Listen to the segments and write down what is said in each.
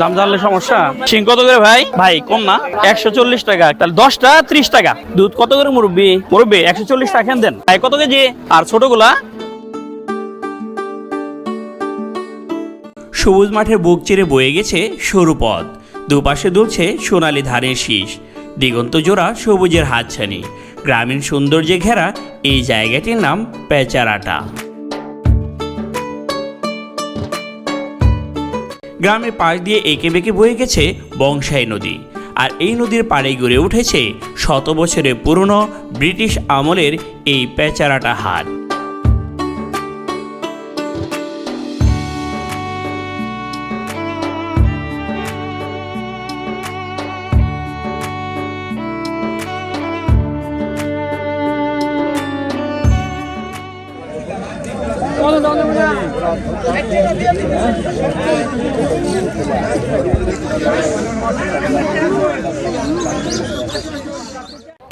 দাম জানলে সমস্যা। শিং কত করে ভাই? ভাই কম না? একশো চল্লিশ টাকা। তাহলে দশটা ত্রিশ টাকা। দুধ কত করে মুরব্বী? মুরব্বী একশো চল্লিশ টাকা দেন ভাই কত কেজি? আর ছোটগুলা? সবুজ মাঠের বুক চিরে বয়ে গেছে সরু পথ। দুপাশে দুলছে সোনালি ধানের শীষ। দিগন্ত জোড়া সবুজের হাতছানি। গ্রামীণ সৌন্দর্যে ঘেরা এই জায়গাটির নাম পেচারাটা। গ্রামের পাশ দিয়ে এঁকে বেঁকে বয়ে গেছে বংশাই নদী। আর এই নদীর পাড়ে গড়ে উঠেছে শত বছরের পুরনো ব্রিটিশ আমলের এই পেচারাটা হাট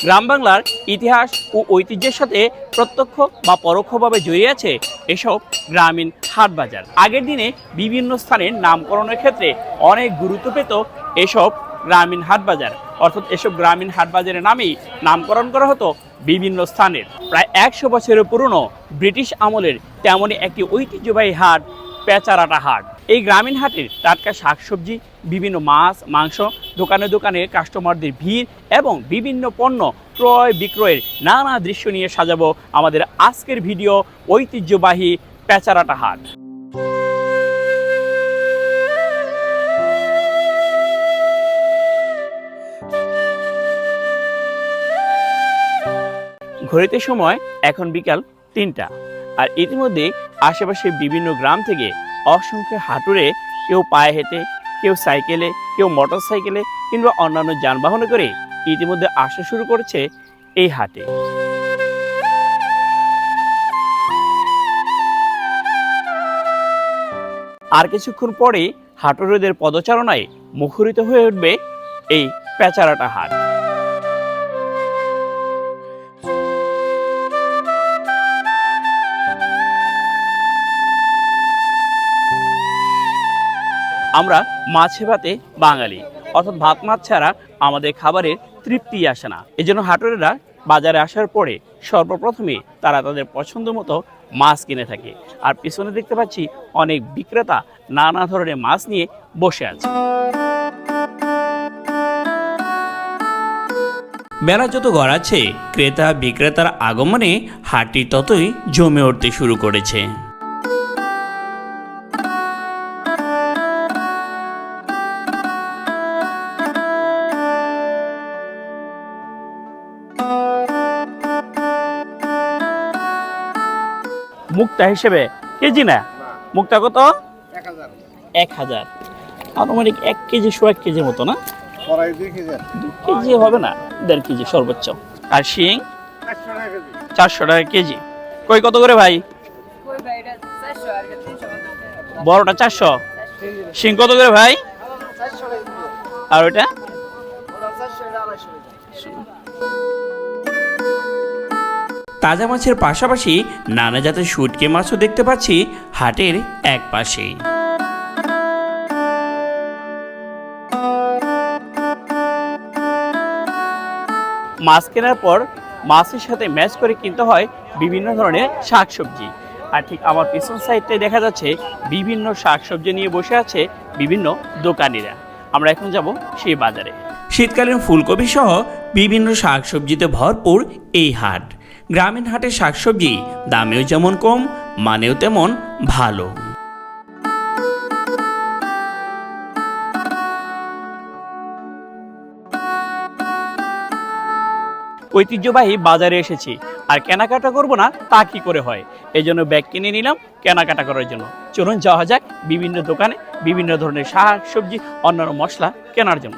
গ্রাম বাংলার ইতিহাস ও ঐতিহ্যের সাথে প্রত্যক্ষ বা পরোক্ষভাবে জড়িয়ে আছে এসব গ্রামীণ হাট বাজার। আগের দিনে বিভিন্ন স্থানের নামকরণের ক্ষেত্রে অনেক গুরুত্ব পেত এসব গ্রামীণ হাট বাজার। অর্থাৎ এসব গ্রামীণ হাট বাজারের নামেই নামকরণ করা হতো বিভিন্ন স্থানের। প্রায় একশো বছরের পুরনো ব্রিটিশ আমলের তেমনই একটি ঐতিহ্যবাহী হাট, পেচারাটা হাট। এই গ্রামীণ হাটের টাটকা শাকসবজি, বিভিন্ন মাছ, মাংস, দোকানে দোকানে কাস্টমারদের ভিড় এবং বিভিন্ন পণ্য ক্রয় বিক্রয়ের নানা দৃশ্য নিয়ে সাজাবো আমাদের আজকের ভিডিও ঐতিহ্যবাহী পেচারাটা হাট। ঘড়িতে সময় এখন বিকাল তিনটা। আর ইতিমধ্যে আশেপাশে বিভিন্ন গ্রাম থেকে অসংখ্য হাঁটুরে কেউ পায়ে হেঁটে, কেউ সাইকেলে, কেউ মোটর সাইকেলে কিংবা অন্যান্য যানবাহনে করে ইতিমধ্যে আসা শুরু করেছে এই হাটে। আর কিছুক্ষণ পরে হাটুরেদের পদচারণায় মুখরিত হয়ে উঠবে এই পেচারাটা হাট। আমরা মাছে ভাতে বাঙালি। অর্থাৎ ভাত মাছ ছাড়া আমাদের খাবারের তৃপ্তি আসে না। এই জন্য হাটুরেরা বাজারে আসার পরে সর্বপ্রথমে তারা তাদের পছন্দ মতো মাছ কিনে থাকে। আর পিছনে দেখতে পাচ্ছি অনেক বিক্রেতা নানা ধরনের মাছ নিয়ে বসে আছে। বেলা যত গড়াচ্ছে ক্রেতা বিক্রেতার আগমনে হাটটি ততই জমে উঠতে শুরু করেছে। মুক্তা হিসেবে কেজি না মুক্তা কত? এক হাজার। আনুমানিক এক কেজি শো এক কেজির মতো না? দু কেজি হবে না দেড় কেজি সর্বোচ্চ। আর শিং? চারশো টাকা কেজি। কই কত করে ভাই? বড়টা চারশো। শিং কত করে ভাই? আর ওইটা? তাজা মাছের পাশাপাশি নানা জাতের শুটকে মাছও দেখতে পাচ্ছি হাটের এক পাশেই মাছ কেনার পর মাছের সাথে ম্যাচ করে কিনতে হয় বিভিন্ন ধরনের শাকসবজি। আর ঠিক আমার পিছন সাইডটায় দেখা যাচ্ছে বিভিন্ন শাকসবজি নিয়ে বসে আছে বিভিন্ন দোকানিরা। আমরা এখন যাব সেই বাজারে। শীতকালীন ফুলকপি সহ বিভিন্ন শাকসবজিতে ভরপুর এই হাট। গ্রামীণ হাটে শাকসবজি দামেও যেমন কম, মানেও তেমন ভালো। ঐতিহ্যবাহী বাজারে এসেছি। আর কেনাকাটা করব না, তা কি করে হয়? এই জন্য ব্যাগ কিনে নিলাম কেনাকাটা করার জন্য। চলুন যাওয়া যাক বিভিন্ন দোকানে বিভিন্ন ধরনের শাক সবজি অন্যান্য মশলা কেনার জন্য।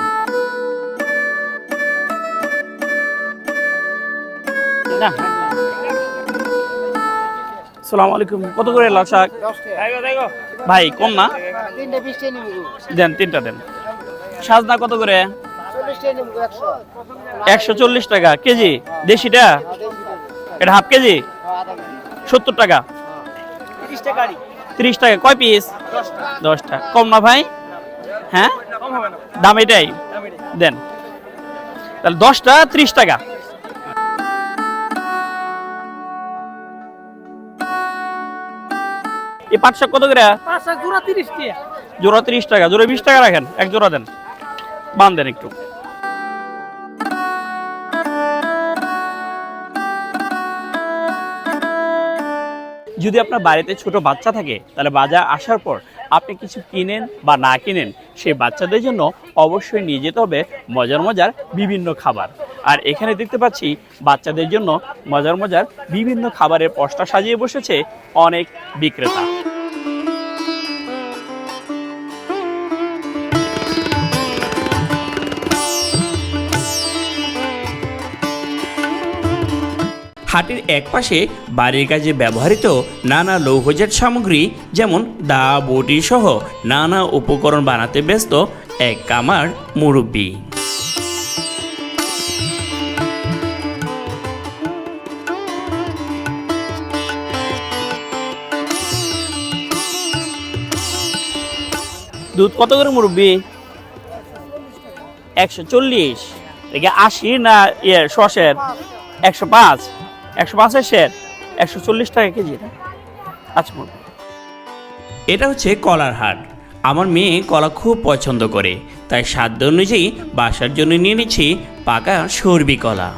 না সালাম আলাইকুম। কত করে লাল শাক? ভাই, কম না? দেন, তিনটা দেন। সাজনা কত করে? একশো চল্লিশ টাকা। কেজি? দেশিটা? এটা হাফ কেজি? সত্তর টাকা। তিরিশ টাকা। কয় পিস? দশটা। কম না ভাই? হ্যাঁ? দাম এটাই। দেন। তাহলে দশটা ত্রিশ টাকা। এই পাঁচ শাক কত করে? জোড়া তিরিশ টাকা। জোড়া বিশ টাকা রাখেন এক জোড়া দেন। বান দেন একটু। যদি আপনার বাড়িতে ছোট বাচ্চা থাকে তাহলে বাজার আসার পর আপনি কিছু কিনেন বা না কিনেন সেই বাচ্চাদের জন্য অবশ্যই নিয়ে যেতে হবে মজার মজার বিভিন্ন খাবার। আর এখানে দেখতে পাচ্ছি বাচ্চাদের জন্য মজার মজার বিভিন্ন খাবারের পশটা সাজিয়ে বসেছে অনেক বিক্রেতা। হাটের একপাশে বাড়ির কাজে ব্যবহৃত নানা লৌহজাত সামগ্রী যেমন দা, বটি সহ নানা উপকরণ বানাতে ব্যস্ত এক কামার মুরব্বী। দুধ কত করে মুরব্বী? একশো চল্লিশ। আশি না ইয়ে শসের? একশো পাঁচ। একশো পাঁচের শের? একশো চল্লিশ টাকা কেজি আচ্ছা মুরব্বী। এটা হচ্ছে কলার হাট। আমার মেয়ে কলা খুব পছন্দ করে তাই সাধ্য অনুযায়ী বাসার জন্য নিয়ে নিচ্ছি পাকা সর্বি কলা।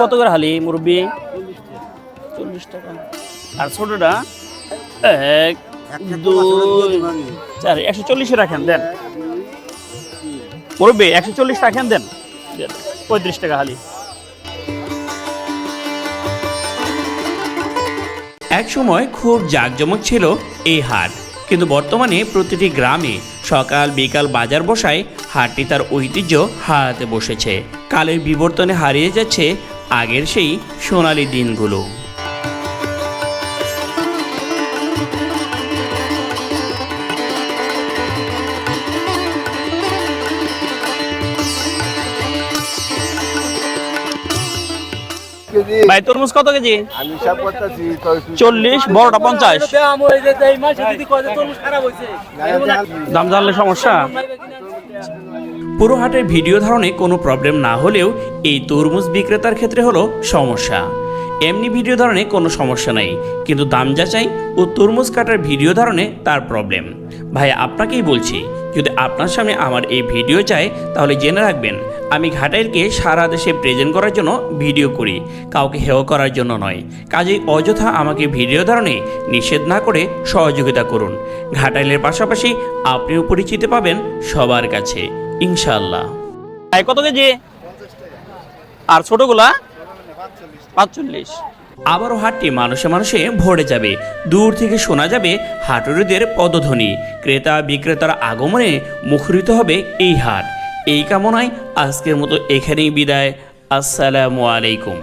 কত করে হালি মুরব্বি? চল্লিশ টাকা। আর ছোটটা? এক দুই চার একশো চল্লিশে রাখেন দেন। মুরব্বী একশো চল্লিশ রাখেন দেন দেন। পঁয়ত্রিশ টাকা হালি। এক সময় খুব জাঁকজমক ছিল এই হাট কিন্তু বর্তমানে প্রতিটি গ্রামে সকাল বিকাল বাজার বসায় হাটটি তার ঐতিহ্য হারাতে বসেছে। কালের বিবর্তনে হারিয়ে যাচ্ছে আগের সেই সোনালি দিনগুলো। কেজি? ভাই তরমুজ কত কেজি? আমি সব করতেছি চল্লিশ বড়টা পঞ্চাশ। দাম জানলে সমস্যা। পুরো হাটের ভিডিও ধারণে কোনো প্রবলেম না হলেও এই তরমুজ বিক্রেতার ক্ষেত্রে হলো সমস্যা। এমনি ভিডিও ধারণে কোনো সমস্যা নাই কিন্তু দাম যাচাই ও তরমুজ কাটার ভিডিও ধারণে তার প্রবলেম। ভাই আপনাকেই বলছি যদি আপনার সামনে আমার এই ভিডিও চাই তাহলে জেনে রাখবেন আমি ঘাটাইলকে সারা দেশে প্রেজেন্ট করার জন্য ভিডিও করি কাউকে হেয় করার জন্য নয়। কাজেই অযথা আমাকে ভিডিও ধারণে নিষেধ না করে সহযোগিতা করুন। ঘাটাইলের পাশাপাশি আপনিও পরিচিতি পাবেন সবার কাছে ইনশাল্লাহ কত কেজি? আর ছোটগুলা? পাঁচচল্লিশ। আবারও হাটটি মানুষে মানুষে ভরে যাবে। দূর থেকে শোনা যাবে হাটুরিদের পদধ্বনি। ক্রেতা বিক্রেতার আগমনে মুখরিত হবে এই হাট। এই কামনায় আজকের মতো এখানেই বিদায়। আসসালামু আলাইকুম।